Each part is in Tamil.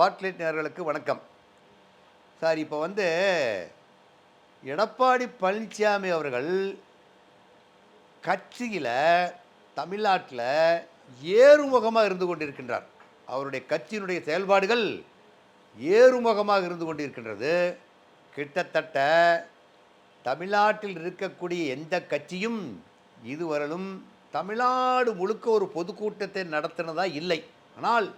ஸ்பாட்லைட் நேர்களுக்கு வணக்கம். சார் இப்போ வந்து எடப்பாடி பழனிசாமி அவர்கள் கட்சியில் தமிழ்நாட்டில் ஏறுமுகமாக இருந்து கொண்டிருக்கின்றார். அவருடைய கட்சியினுடைய செயல்பாடுகள் ஏறுமுகமாக இருந்து கொண்டிருக்கின்றது. கிட்டத்தட்ட தமிழ்நாட்டில் இருக்கக்கூடிய எந்த கட்சியும் இதுவரையிலும் தமிழ்நாடு முழுக்க ஒரு பொதுக்கூட்டத்தை நடத்தினதாக இல்லை. ஆனால்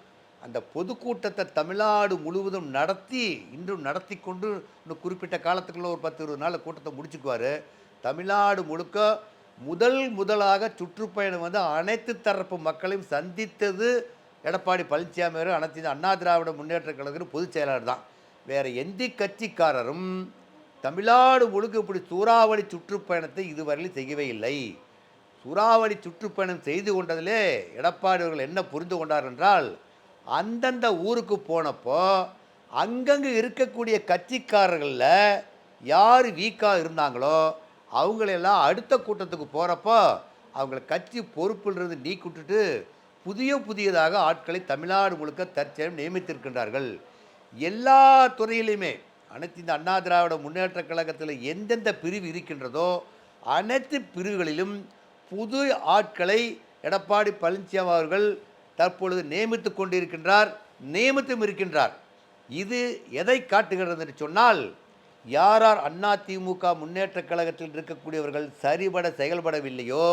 அந்த பொதுக்கூட்டத்தை தமிழ்நாடு முழுவதும் நடத்தி இன்றும் நடத்தி கொண்டு இன்னும் குறிப்பிட்ட காலத்துக்குள்ள ஒரு பத்து இருபது நாள் கூட்டத்தை முடிச்சுக்குவார். தமிழ்நாடு முழுக்க முதல் முதலாக சுற்றுப்பயணம் வந்து அனைத்து தரப்பு மக்களையும் சந்தித்தது எடப்பாடி பழனிசாமி அனைத்து அண்ணா திராவிட முன்னேற்ற கழகத்தின் பொதுச் செயலாளர் தான். வேறு எந்த கட்சிக்காரரும் தமிழ்நாடு முழுக்க இப்படி சூறாவளி சுற்றுப்பயணத்தை இதுவரையிலும் செய்யவே இல்லை. சூறாவளி சுற்றுப்பயணம் செய்து கொண்டதிலே எடப்பாடி அவர்கள் என்ன புரிந்து கொண்டார் என்றால் அந்தந்த ஊருக்கு போனப்போ அங்கங்கே இருக்கக்கூடிய கட்சிக்காரர்களில் யார் வீக்காக இருந்தாங்களோ அவங்களெல்லாம் அடுத்த கூட்டத்துக்கு போகிறப்போ அவங்கள கட்சி பொறுப்பிலிருந்து நீக்கி விட்டுட்டு புதிய புதியதாக ஆட்களை தமிழ்நாடு முழுக்க தற்செயலும் நியமித்திருக்கின்றார்கள். எல்லா துறையிலையுமே அனைத்து இந்த அண்ணா திராவிட முன்னேற்ற கழகத்தில் எந்தெந்த பிரிவு இருக்கின்றதோ அனைத்து பிரிவுகளிலும் புது ஆட்களை எடப்பாடி பழனிசாமி அவர்கள் தற்பொழுது நியமித்து கொண்டிருக்கின்றார் நியமித்தும் இருக்கின்றார். இது எதை காட்டுகிறது என்று சொன்னால் யார் யார் அண்ணா திமுக முன்னேற்ற கழகத்தில் இருக்கக்கூடியவர்கள் சரிபட செயல்படவில்லையோ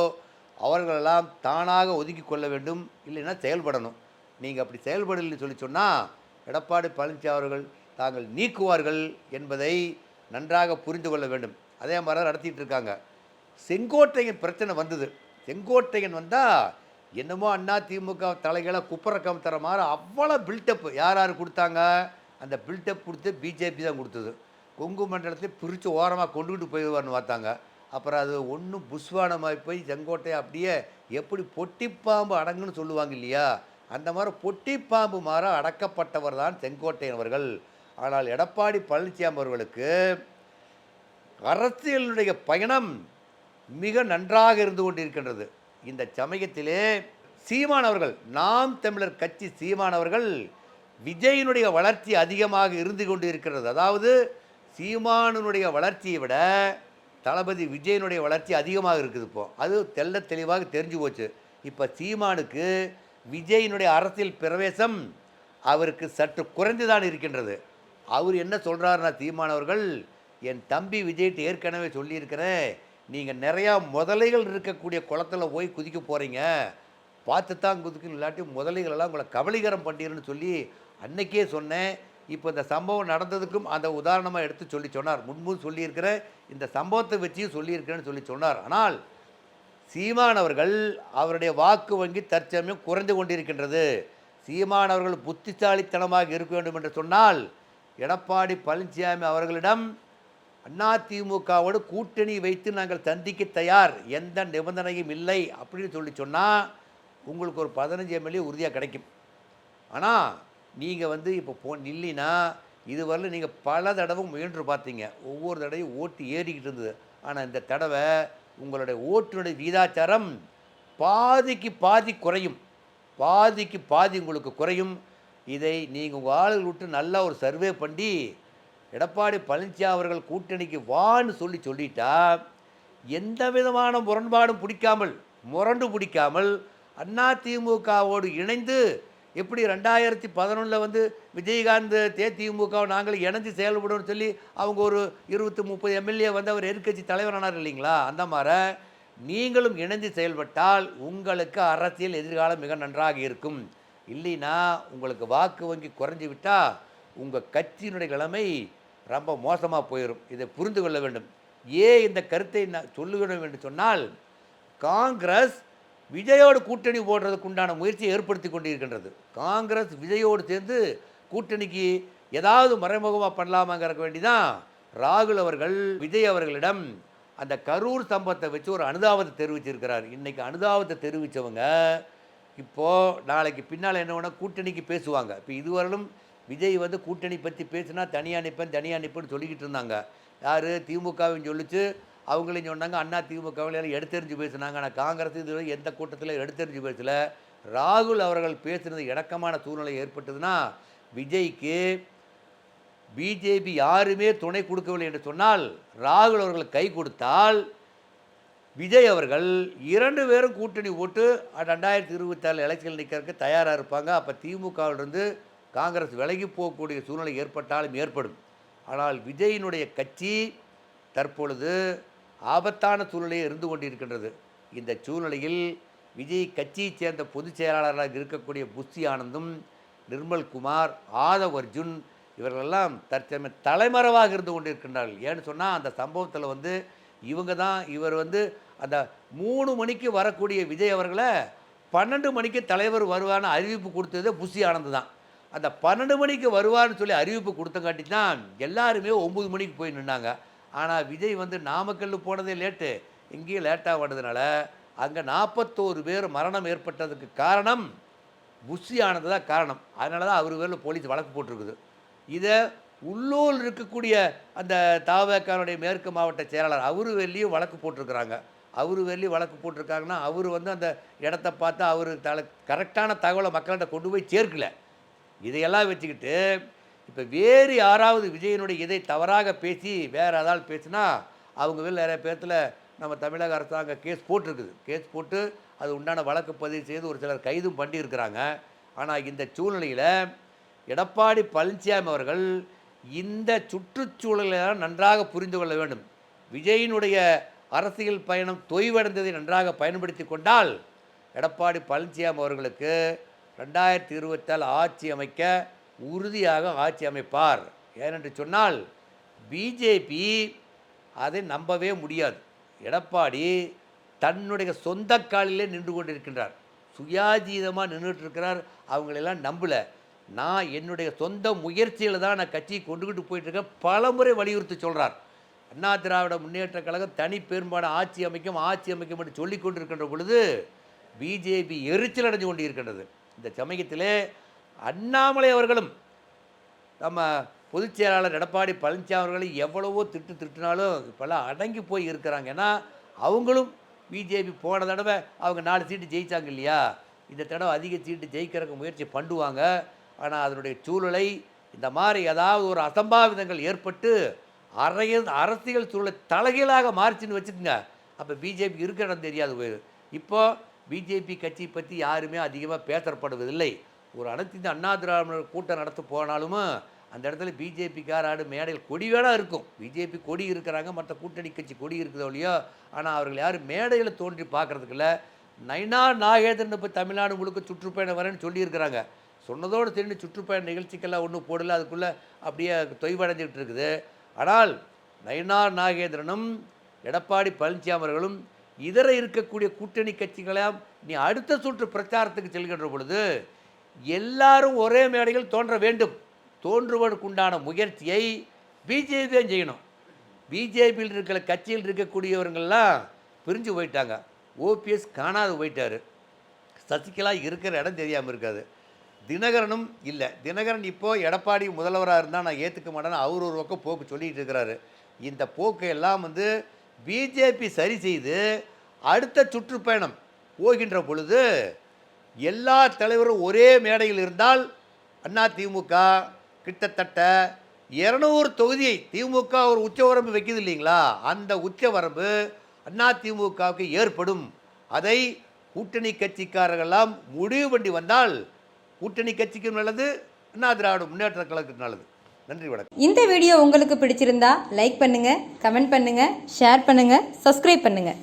அவர்களெல்லாம் தானாக ஒதுக்கி கொள்ள வேண்டும் இல்லைன்னா செயல்படணும். நீங்கள் அப்படி செயல்படலைன்னு சொல்லி சொன்னால் எடப்பாடி பழனிசாமி அவர்கள் தாங்கள் நீக்குவார்கள் என்பதை நன்றாக புரிந்து கொள்ள வேண்டும். அதே மாதிரி நடத்திட்டு இருக்காங்க. செங்கோட்டையன் பிரச்சனை வந்தது. செங்கோட்டையன் வந்தால் என்னமோ அண்ணா திமுக தலைகளை குப்பரக்கம் தர மாதிரி அவ்வளோ பில்டப் யார் யார் கொடுத்தாங்க? அந்த பில்டப் கொடுத்து பிஜேபி தான் கொடுத்தது. கொங்கு மண்டலத்தை பிரித்து ஓரமாக கொண்டுகிட்டு போயிடுவார்னு பார்த்தாங்க. அப்புறம் அது ஒன்றும் புஷ்வானமாகி போய் செங்கோட்டை அப்படியே எப்படி பொட்டிப்பாம்பு அடங்குன்னு சொல்லுவாங்க இல்லையா? அந்த மாதிரி பொட்டிப்பாம்பு மாற அடக்கப்பட்டவர் தான் செங்கோட்டையன் அவர்கள். ஆனால் எடப்பாடி பழனிசாமி அவர்களுக்கு அரசியலுடைய பயணம் மிக நன்றாக இருந்து கொண்டிருக்கின்றது. இந்த சமயத்திலே சீமானவர்கள் நாம் தமிழர் கட்சி சீமானவர்கள் விஜயினுடைய வளர்ச்சி அதிகமாக இருந்து கொண்டு இருக்கிறது அதாவது சீமானுடைய வளர்ச்சியை விட தளபதி விஜயனுடைய வளர்ச்சி அதிகமாக இருக்குது இப்போ. அது தெல்ல தெளிவாக தெரிஞ்சு போச்சு. இப்போ சீமானுக்கு விஜயினுடைய அரசியல் பிரவேசம் அவருக்கு சற்று குறைந்துதான் இருக்கின்றது. அவர் என்ன சொல்கிறாருன்னா தீமானவர்கள் என் தம்பி விஜய்கிட்ட ஏற்கனவே சொல்லியிருக்கிறேன். நீங்கள் நிறையா முதலைகள் இருக்கக்கூடிய குளத்துல போய் குதிக்க போகிறீங்க பார்த்து தான் குதிக்கணும் இல்லாட்டி முதலைகள் எல்லாம் உங்களை கபலீகரம் பண்ணிடுன்னு சொல்லி அன்னைக்கே சொன்னேன். இப்போ இந்த சம்பவம் நடந்ததுக்கும் அந்த உதாரணமாக எடுத்து சொல்லி சொன்னார். முன்பு சொல்லியிருக்கிறேன் இந்த சம்பவத்தை வச்சியும் சொல்லியிருக்கிறேன்னு சொல்லி சொன்னார். ஆனால் சீமானவர்கள் அவருடைய வாக்கு வங்கி தற்சமயம் குறைந்து கொண்டிருக்கின்றது. சீமானவர்கள் புத்திசாலித்தனமாக இருக்க வேண்டும் என்று சொன்னால் எடப்பாடி பழனிசாமி அவர்களிடம் அதிமுகவோடு கூட்டணி வைத்து நாங்கள் சந்திக்க தயார். எந்த நிபந்தனையும் இல்லை அப்படின்னு சொல்லி சொன்னால் உங்களுக்கு ஒரு பதினஞ்சு எம்எல்ஏ உறுதியாக கிடைக்கும். ஆனால் நீங்கள் வந்து இப்போ போ நில்லினா இதுவரையில் நீங்கள் பல தடவை முயன்று பார்த்தீங்க. ஒவ்வொரு தடவையும் ஓட்டு ஏறிக்கிட்டு இருந்தது. ஆனால் இந்த தடவை உங்களுடைய ஓட்டுனுடைய வீதாச்சாரம் பாதிக்கு பாதி குறையும். பாதிக்கு பாதி உங்களுக்கு குறையும். இதை நீங்கள் உங்கள் ஆளுகள் விட்டு நல்லா ஒரு சர்வே பண்ணி எடப்பாடி பழனிசாமி அவர்கள் கூட்டணிக்கு வான்னு சொல்லி சொல்லிட்டா எந்த விதமான முரண்பாடும் பிடிக்காமல் முரண்டு பிடிக்காமல் அண்ணா திமுகவோடு இணைந்து எப்படி ரெண்டாயிரத்தி பதினொன்றில் வந்து விஜயகாந்த் தேதிமுக நாங்கள் இணைஞ்சு செயல்படுவோம்னு சொல்லி அவங்க ஒரு இருபத்தி முப்பது எம்எல்ஏ வந்து அவர் எதிர்கட்சி தலைவரானார் இல்லைங்களா? அந்த மாதிரி நீங்களும் இணைந்து செயல்பட்டால் உங்களுக்கு அரசியல் எதிர்காலம் மிக நன்றாக இருக்கும். இல்லைன்னா உங்களுக்கு வாக்கு வங்கி குறைஞ்சி விட்டால் உங்கள் கட்சியினுடைய நிலைமை ரொம்ப மோசமாக போயிடும் இதை புரிந்து கொள்ள வேண்டும். ஏன் இந்த கருத்தை நான் சொல்லுகிறோம் என்று சொன்னால் காங்கிரஸ் விஜயோடு கூட்டணி போடுறதுக்கு உண்டான முயற்சியை ஏற்படுத்தி கொண்டிருக்கின்றது. காங்கிரஸ் விஜயோடு சேர்ந்து கூட்டணிக்கு ஏதாவது மறைமுகமாக பண்ணலாமாங்கிற வேண்டிதான் ராகுல் அவர்கள் விஜய் அவர்களிடம் அந்த கரூர் சம்பவத்தை வச்சு ஒரு அனுதாபத்தை தெரிவிச்சிருக்கிறார். இன்றைக்கி அனுதாபத்தை தெரிவித்தவங்க இப்போது நாளைக்கு பின்னால் என்ன வேணால் கூட்டணிக்கு பேசுவாங்க. இப்போ இதுவரையிலும் விஜய் வந்து கூட்டணி பற்றி பேசினா தனியாக நிற்பேன் தனியாக நிற்பேன்னு சொல்லிக்கிட்டு இருந்தாங்க. யார்? திமுகவின்னு சொல்லிச்சு. அவங்களையும் சொன்னாங்க அண்ணா திமுகவில் எடுத்தெறிஞ்சு பேசுனாங்க. ஆனால் காங்கிரஸ் இது எந்த கூட்டத்தில் எடுத்தெறிஞ்சு பேசல. ராகுல் அவர்கள் பேசுனது இணக்கமான சூழ்நிலை ஏற்பட்டதுன்னா விஜய்க்கு பிஜேபி யாருமே துணை கொடுக்கவில்லை என்று சொன்னால் ராகுல் அவர்கள் கை கொடுத்தால் விஜய் அவர்கள் இரண்டு பேரும் கூட்டணி போட்டு ரெண்டாயிரத்தி இருபத்தாறு எலெக்ஷன் நிற்கிறதுக்கு தயாராக இருப்பாங்க. அப்போ திமுகவிலிருந்து காங்கிரஸ் விலகி போகக்கூடிய சூழ்நிலை ஏற்பட்டாலும் ஏற்படும். ஆனால் விஜயினுடைய கட்சி தற்பொழுது ஆபத்தான சூழ்நிலையில் இருந்து கொண்டிருக்கின்றது. இந்த சூழ்நிலையில் விஜய் கட்சியைச் சேர்ந்த பொதுச் செயலாளராக இருக்கக்கூடிய புஷி ஆனந்தும் நிர்மல்குமார் ஆதவ் அர்ஜுன் இவர்களெல்லாம் தற்சமய தலைமறைவாக இருந்து கொண்டிருக்கின்றார்கள். ஏன்னு சொன்னால் அந்த சம்பவத்தில் வந்து இவங்க தான் இவர் வந்து அந்த மூணு மணிக்கு வரக்கூடிய விஜய் அவர்களை பன்னெண்டு மணிக்கு தலைவர் வருவான அறிவிப்பு கொடுத்தது புஷி ஆனந்த் தான். அந்த பன்னெண்டு மணிக்கு வருவார்னு சொல்லி அறிவிப்பு கொடுத்தங்காட்டி தான் எல்லாருமே ஒம்பது மணிக்கு போய் நின்னாங்க. ஆனால் விஜய் வந்து நாமக்கல் போனதே லேட்டு. இங்கேயும் லேட்டாக வந்ததுனால அங்கே நாற்பத்தோரு பேர் மரணம் ஏற்பட்டதுக்கு காரணம் புஷி ஆனது தான் காரணம். அதனால தான் அவர் பேரில் போலீஸ் வழக்கு போட்டிருக்குது. இதை உள்ளூர் இருக்கக்கூடிய அந்த தாவேக்கானுடைய மேற்கு மாவட்ட செயலாளர் அவரு வெளியும் வழக்கு போட்டிருக்கிறாங்க. அவரு வெளியும் வழக்கு போட்டிருக்காங்கன்னா அவர் வந்து அந்த இடத்த பார்த்து அவர் தலை கரெக்டான தகவலை மக்கள்கிட்ட கொண்டு போய் சேர்க்கல. இதையெல்லாம் வச்சுக்கிட்டு இப்போ வேறு யாராவது விஜயனுடைய இதை தவறாக பேசி வேறு ஏதாவது பேசினா அவங்க மேல் நிறைய பேர்த்தில் நம்ம தமிழக அரசாங்கம் கேஸ் போட்டிருக்குது. கேஸ் போட்டு அது உண்டான வழக்கு பதிவு செய்து ஒரு சிலர் கைதும் பண்ணியிருக்கிறாங்க. ஆனால் இந்த சூழ்நிலையில் எடப்பாடி பழனிசாமி அவர்கள் இந்த சுற்றுச்சூழலை நன்றாக புரிந்து கொள்ள வேண்டும். விஜயினுடைய அரசியல் பயணம் தொய்வடைந்ததை நன்றாக பயன்படுத்தி கொண்டால் எடப்பாடி பழனிசாமி அவர்களுக்கு ரெண்டாயிரத்தி இருபத்தால் ஆட்சி அமைக்க உறுதியாக ஆட்சி அமைப்பார். ஏனென்று சொன்னால் பிஜேபி அதை நம்பவே முடியாது. எடப்பாடி தன்னுடைய சொந்த காலிலே நின்று கொண்டிருக்கின்றார். சுயாதீதமாக நின்றுட்டு இருக்கிறார் அவங்களெல்லாம் நம்பலை. நான் என்னுடைய சொந்த முயற்சியில் தான் நான் கட்சியை கொண்டுக்கிட்டு போயிட்டுருக்கேன். பலமுறை வலியுறுத்தி சொல்கிறார் அண்ணா திராவிட முன்னேற்ற கழகம் தனி பெரும்பான ஆட்சி அமைக்கும் ஆட்சி அமைக்கும் என்று சொல்லிக் கொண்டிருக்கின்ற பொழுது பிஜேபி எரிச்சல் அடைஞ்சு கொண்டிருக்கின்றது. இந்த சமயத்திலே அண்ணாமலை அவர்களும் நம்ம பொதுச் செயலாளர் எடப்பாடி பழனிசாமி அவர்களை எவ்வளவோ திட்டு திட்டினாலும் இப்போல்லாம் அடங்கி போய் இருக்கிறாங்க. ஏன்னா அவங்களும் பிஜேபி போன தடவை அவங்க நாலு சீட்டு ஜெயிச்சாங்க இல்லையா? இந்த தடவை அதிக சீட்டு ஜெயிக்கிறதுக்கு முயற்சி பண்ணுவாங்க. ஆனால் அதனுடைய சூழலை இந்த மாதிரி ஏதாவது ஒரு அசம்பாவிதங்கள் ஏற்பட்டு அறைய அரசியல் சூழலை தலைகீழாக மாறிச்சுன்னு வச்சுக்கோங்க. அப்போ பிஜேபி இருக்கிற இடம் தெரியாது போயிடும். இப்போது பிஜேபி கட்சி பற்றி யாருமே அதிகமாக பேசப்படுவதில்லை. ஒரு அனைத்து இந்த அண்ணா திராவிடர் கூட்டம் நடத்த போனாலும் அந்த இடத்துல பிஜேபிக்கார ஆடு மேடையில் கொடி வேணா இருக்கும். பிஜேபி கொடி இருக்கிறாங்க மற்ற கூட்டணி கட்சி கொடி இருக்குதோ இல்லையோ ஆனால் அவர்கள் யாரும் மேடையில் தோன்றி பார்க்கறதுக்குள்ள நைனா நாகேந்திரன் இப்போ தமிழ்நாடு முழுக்க சுற்றுப்பயணம் வரேன்னு சொல்லியிருக்கிறாங்க. சொன்னதோடு தெரிஞ்சு சுற்றுப்பயண நிகழ்ச்சிக்கெல்லாம் ஒன்றும் போடல அதுக்குள்ளே அப்படியே தொய்வடைஞ்சிக்கிட்டு இருக்குது. ஆனால் நயனார் நாகேந்திரனும் எடப்பாடி பழனிசாமி அவர்களும் இதர இருக்கக்கூடிய கூட்டணி கட்சிகளாம் நீ அடுத்த சுற்று பிரச்சாரத்துக்கு செல்கின்ற பொழுது எல்லாரும் ஒரே மேடையில் தோன்ற வேண்டும். தோன்றுவதற்குண்டான முயற்சியை பிஜேபி தான் செய்யணும். பிஜேபியில் இருக்கிற கட்சியில் இருக்கக்கூடியவர்கள்லாம் பிரிஞ்சு போயிட்டாங்க. ஓபிஎஸ் காணாது போயிட்டார். சசிகலா இருக்கிற இடம் தெரியாமல் இருக்காது. தினகரனும் இல்லை. தினகரன் இப்போ எடப்பாடி முதல்வராக இருந்தால் நான் ஏற்றுக்க மாட்டேன்னு அவர் ஒரு பக்கம் போக்கு சொல்லிட்டு இருக்கிறாரு. இந்த போக்கை எல்லாம் வந்து பிஜேபி சரி செய்து அடுத்த சுற்றுப்பயணம் போகின்ற பொழுது எல்லா தலைவரும் ஒரே மேடையில் இருந்தால் அண்ணா திமுக கிட்டத்தட்ட இரநூறு தொகுதியை திமுக ஒரு உச்சவரம்பு வைக்கிது இல்லைங்களா? அந்த உச்சவரம்பு அண்ணா திமுகவுக்கு ஏற்படும். அதை கூட்டணி கட்சிக்காரர்கள்லாம் முடிவு பண்ணி வந்தால் கூட்டணி கட்சிக்கும் நல்லது அண்ணா திராவிட முன்னேற்ற கழகத்துக்கு நல்லது. நன்றி வணக்கம். இந்த வீடியோ உங்களுக்கு பிடிச்சிருந்தா லைக் பண்ணுங்க கமெண்ட் பண்ணுங்க ஷேர் பண்ணுங்க சப்ஸ்கிரைப் பண்ணுங்க.